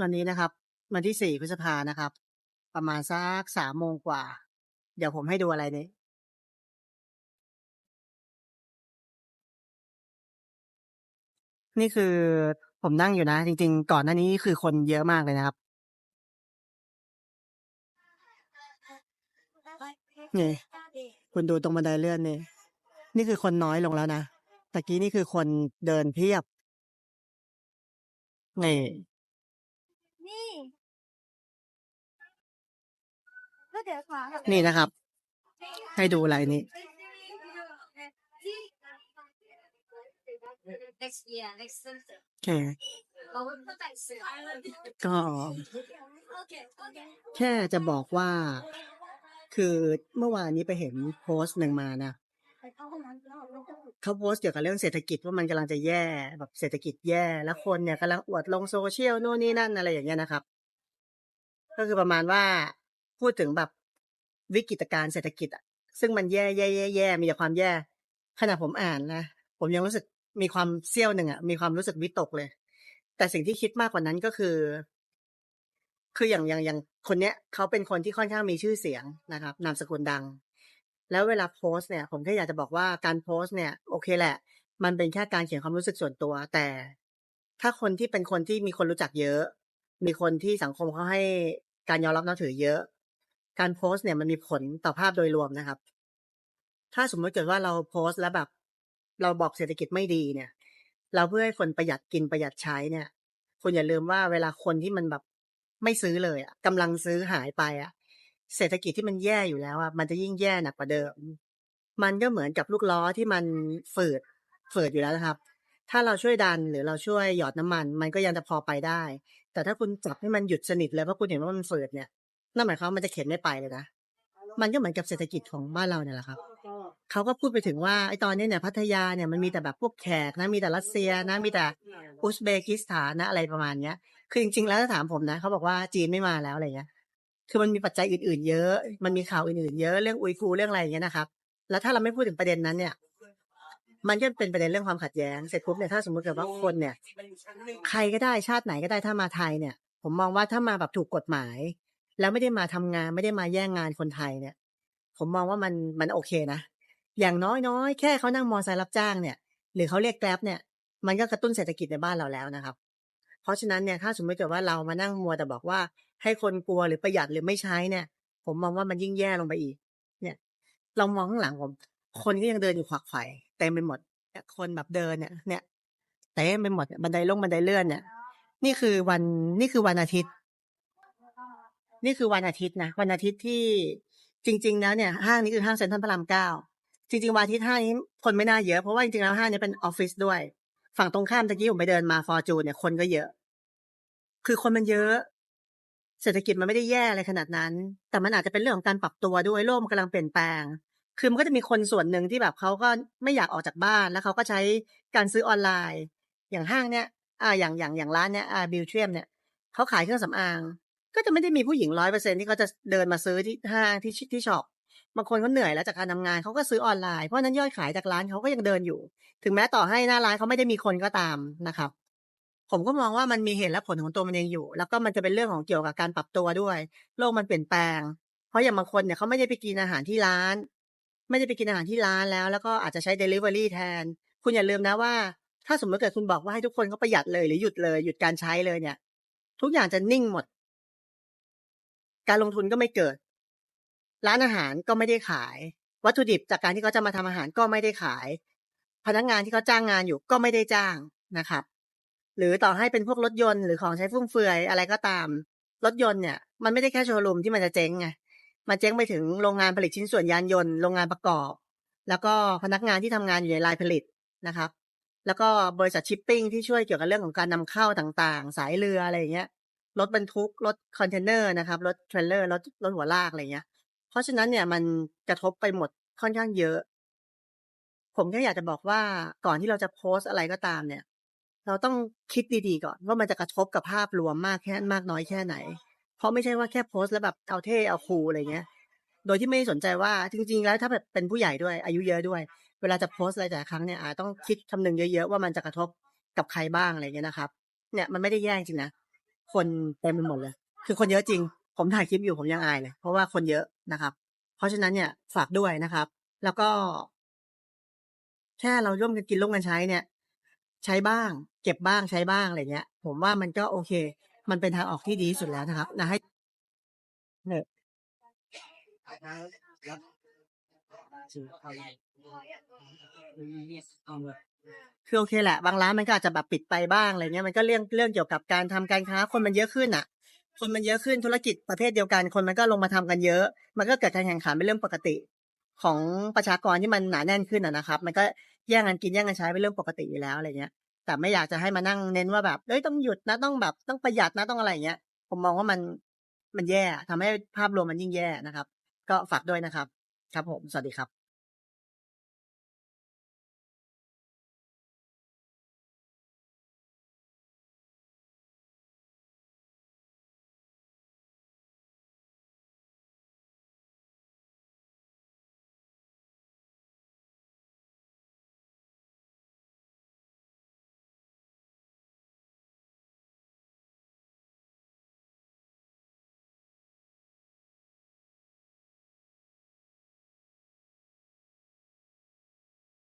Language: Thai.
วันนี้นะครับ วันที่สี่พฤษภานะครับ ประมาณสักสามโมงกว่า เดี๋ยวผมให้ดูอะไรนี้นี่คือผมนั่งอยู่นะ จริง ๆ ก่อนหน้านี้คือคนเยอะมากเลยนะครับ นี่ คุณดูตรงบันไดเลื่อนนี่ นี่คือคนน้อยลงแล้วนะตะกี้นี่คือคนเดินเพียบนี่ นี่นะครับ ให้ดูอะไรนี่ next year next semester โอเคเราก็แต่งเสื้อก็โอเคโอเคแค่จะบอกว่า คือเมื่อวานนี้ไปเห็นโพสต์หนึ่งมานะไปเข้าห้องน้ำแล้วเราก็เขาโพสต์เกี่ยวกับเรื่องเศรษฐกิจว่ามันกำลังจะแย่แบบเศรษฐกิจแย่แล้วคนเนี่ยกำลังอวดลงโซเชียลโน่นนี่นั่นอะไรอย่างเงี้ยนะครับ ก็คือประมาณว่า พูดถึงแบบวิกฤตการเศรษฐกิจอะซึ่งมันแย่แย่แย่แย่มีแต่ความแย่ ขณะผมอ่านนะ ผมยังรู้สึกมีความเซี่ยวหนึ่งอะมีความรู้สึกวิตกเลย แต่สิ่งที่คิดมากกว่านั้นก็คือ คืออย่างอย่างอย่างคนเนี้ยเขาเป็นคนที่ค่อนข้างมีชื่อเสียงนะครับ นามสกุลดัง แล้วเวลาโพสเนี่ย ผมแค่อยากจะบอกว่าการโพสเนี่ย โอเคแหละ มันเป็นแค่การเขียนความรู้สึกส่วนตัว แต่ ถ้าคนที่เป็นคนที่มีคนรู้จักเยอะ มีคนที่สังคมเขาให้การยอมรับนับถือเยอะ การโพสต์เนี่ยมันมีผลต่อภาพโดยรวมนะครับ ถ้าสมมติเกิดว่าเราโพสต์แล้วแบบ เราบอกเศรษฐกิจไม่ดีเนี่ย เราเพื่อให้คนประหยัดกินประหยัดใช้เนี่ยคุณอย่าลืมว่าเวลาคนที่มันแบบไม่ซื้อเลยอะกำลังซื้อหายไปอะเศรษฐกิจที่มันแย่อยู่แล้วอะมันจะยิ่งแย่หนักกว่าเดิม มันก็เหมือนกับลูกล้อที่มันฝืดฝืดอยู่แล้วนะครับ ถ้าเราช่วยดันหรือเราช่วยหยอดน้ำมัน มันก็ยังจะพอไปได้ แต่ถ้าคุณจับให้มันหยุดสนิทเลยเพราะคุณเห็นว่ามันฝืดเนี่ย นั่นหมายความมันจะเข็นไม่ไปเลยนะ มันก็เหมือนกับเศรษฐกิจของบ้านเราเนี่ยแหละครับ เขาก็พูดไปถึงว่าไอ้ตอนนี้เนี่ยพัทยาเนี่ยมันมีแต่แบบพวกแขกนะมีแต่รัสเซียนะมีแต่อุซเบกิสถานนะอะไรประมาณเนี้ย คือจริงๆแล้วถ้าถามผมนะเขาบอกว่าจีนไม่มาแล้วอะไรเงี้ย คือมันมีปัจจัยอื่นๆ เยอะ มันมีข่าวอื่นๆ เยอะเรื่องอุยกูร์เรื่องอะไรอย่างเงี้ยนะครับ แล้วถ้าเราไม่พูดถึงประเด็นนั้นเนี่ยมันก็เป็นประเด็นเรื่องความขัดแย้งเสร็จปุ๊บเนี่ยถ้าสมมติเกิดว่าคนเนี่ย ใครก็ได้ชาติไหนก็ได้ถ้ามาไทยเนี่ย ผมมองว่าถ้ามาแบบถูกกฎหมาย แล้วไม่ได้มาทำงานไม่ได้มาแย่งงานคนไทยเนี่ย ผมมองว่ามันมันโอเคนะอย่างน้อยๆ แค่เขานั่งมอไซค์รับจ้างเนี่ย หรือเขาเรียกแกร็บเนี่ย มันก็กระตุ้นเศรษฐกิจในบ้านเราแล้วนะครับ เพราะฉะนั้นเนี่ยถ้าสมมติเกิดว่าเรามานั่งมัวแต่บอกว่า ให้คนกลัวหรือประหยัดหรือไม่ใช้เนี่ย ผมมองว่ามันยิ่งแย่ลงไปอีก เนี่ยลองมองข้างหลังผม คนก็ยังเดินอยู่ขวักไขว่เต็มไปหมดคนแบบเดินเนี่ย เนี่ยเต็มไปหมดบันไดลงบันไดเลื่อนเนี่ย นี่คือวันนี่คือวันอาทิตย์ นี่คือวันอาทิตย์นะ วันอาทิตย์ที่จริง ๆ แล้วเนี่ยห้างนี้คือห้างเซ็นทรัลพระรามเก้าจริง ๆ วันอาทิตย์ห้างนี้คนไม่น่าเยอะ เพราะว่าจริงๆแล้วห้างนี้เป็นออฟฟิศด้วย ฝั่งตรงข้ามตะกี้ผมไปเดินมาฟอร์จูนเนี่ยคนก็เยอะ คือคนมันเยอะ เศรษฐกิจมันไม่ได้แย่อะไรขนาดนั้น แต่มันอาจจะเป็นเรื่องของการปรับตัวด้วยโลกมันกำลังเปลี่ยนแปลง คือมันก็จะมีคนส่วนหนึ่งที่แบบเขาก็ไม่อยากออกจากบ้านแล้วเขาก็ใช้การซื้อออนไลน์ อย่างห้างเนี่ยอ่าอย่างอย่างอย่างร้านเนี่ยอ่าบิวเทียมเนี่ยเขาขายเครื่องสำอาง ก็จะไม่ได้มีผู้หญิงร้อยเปอร์เซ็นที่เขาจะเดินมาซื้อที่ห้างที่ที่ช็อปบางคนเขาเหนื่อยแล้วจากการทำงานเขาก็ซื้อออนไลน์เพราะฉะนั้นยอดขายจากร้านเขาก็ยังเดินอยู่ ถึงแม้ต่อให้หน้าร้านเขาไม่ได้มีคนก็ตามนะครับ ผมก็มองว่ามันมีเหตุและผลของตัวมันเองอยู่ แล้วก็มันจะเป็นเรื่องของเกี่ยวกับการปรับตัวด้วย โลกมันเปลี่ยนแปลง เพราะอย่างบางคนเนี่ยเขาไม่ได้ไปกินอาหารที่ร้าน ไม่ได้ไปกินอาหารที่ร้านแล้ว แล้วก็อาจจะใช้ Delivery แทน คุณอย่าลืมนะว่า ถ้าสมมติเกิดคุณบอกว่าให้ทุกคนเขาประหยัดเลยหรือหยุดเลยหยุดการใช้เลยเนี่ย ทุกอย่างจะนิ่งหมด การลงทุนก็ไม่เกิด ร้านอาหารก็ไม่ได้ขาย วัตถุดิบจากการที่เขาจะมาทำอาหารก็ไม่ได้ขาย พนักงานที่เขาจ้างงานอยู่ก็ไม่ได้จ้างนะครับ หรือต่อให้เป็นพวกรถยนต์หรือของใช้ฟุ่มเฟือยอะไรก็ตาม รถยนต์เนี่ยมันไม่ได้แค่โชว์รูมที่มันจะเจ๊งไงมันเจ๊งไปถึงโรงงานผลิตชิ้นส่วนยานยนต์โรงงานประกอบ แล้วก็พนักงานที่ทำงานอยู่ในลายผลิตนะครับ แล้วก็บริษัทชิปปิ้งที่ช่วยเกี่ยวกับเรื่องของการนำเข้าต่างๆ สายเรืออะไรอย่างเงี้ย รถบรรทุก รถคอนเทนเนอร์นะครับ รถเทรลเลอร์ รถรถหัวลากอะไรเงี้ย เพราะฉะนั้นเนี่ยมันกระทบไปหมดค่อนข้างเยอะ ผมแค่อยากจะบอกว่าก่อนที่เราจะโพสต์อะไรก็ตามเนี่ย เราต้องคิดดีๆก่อนว่ามันจะกระทบกับภาพรวมมากแค่มากน้อยแค่ไหน เพราะไม่ใช่ว่าแค่โพสต์แล้วแบบเอาเท่เอาคูลอะไรเงี้ย โดยที่ไม่สนใจว่าจริงๆแล้วถ้าแบบเป็นผู้ใหญ่ด้วยอายุเยอะด้วย เวลาจะโพสต์อะไรแต่ครั้งเนี่ยอาจต้องคิดคำนึงเยอะๆว่ามันจะกระทบกับใครบ้างอะไรเงี้ยนะครับ เนี่ยมันไม่ได้แย่จริงนะ คนเต็มไปหมดเลย คือคนเยอะจริง ผมถ่ายคลิปอยู่ผมยังอายเลย เพราะว่าคนเยอะนะครับ เพราะฉะนั้นเนี่ยฝากด้วยนะครับ แล้วก็ แค่เราร่วมกันกินร่วมกันใช้เนี่ย ใช้บ้าง เก็บบ้างใช้บ้างอะไรเงี้ย ผมว่ามันก็โอเค มันเป็นทางออกที่ดีที่สุดแล้วนะครับ นะให้เนี่ย คือโอเคแหละ บางร้านมันก็อาจจะแบบปิดไปบ้างอะไรเงี้ยมันก็เรื่องเรื่องเกี่ยวกับการทำการค้าคนมันเยอะขึ้นอะ คนมันเยอะขึ้นธุรกิจประเภทเดียวกัน คนมันก็ลงมาทำกันเยอะ มันก็เกิดการแข่งขันเป็นเรื่องปกติ ของประชากรที่มันหนาแน่นขึ้นอะนะครับ มันก็แย่งกันกินแย่งกันใช้เป็นเรื่องปกติอยู่แล้วอะไรเงี้ย แต่ไม่อยากจะให้มานั่งเน้นว่าแบบเอ้ยต้องหยุดนะต้องแบบต้องประหยัดนะต้องอะไรเงี้ย ผมมองว่ามันมันแย่ทำให้ภาพรวมมันยิ่งแย่นะครับ ก็ฝากด้วยนะครับ ครับผมสวัสดีครับ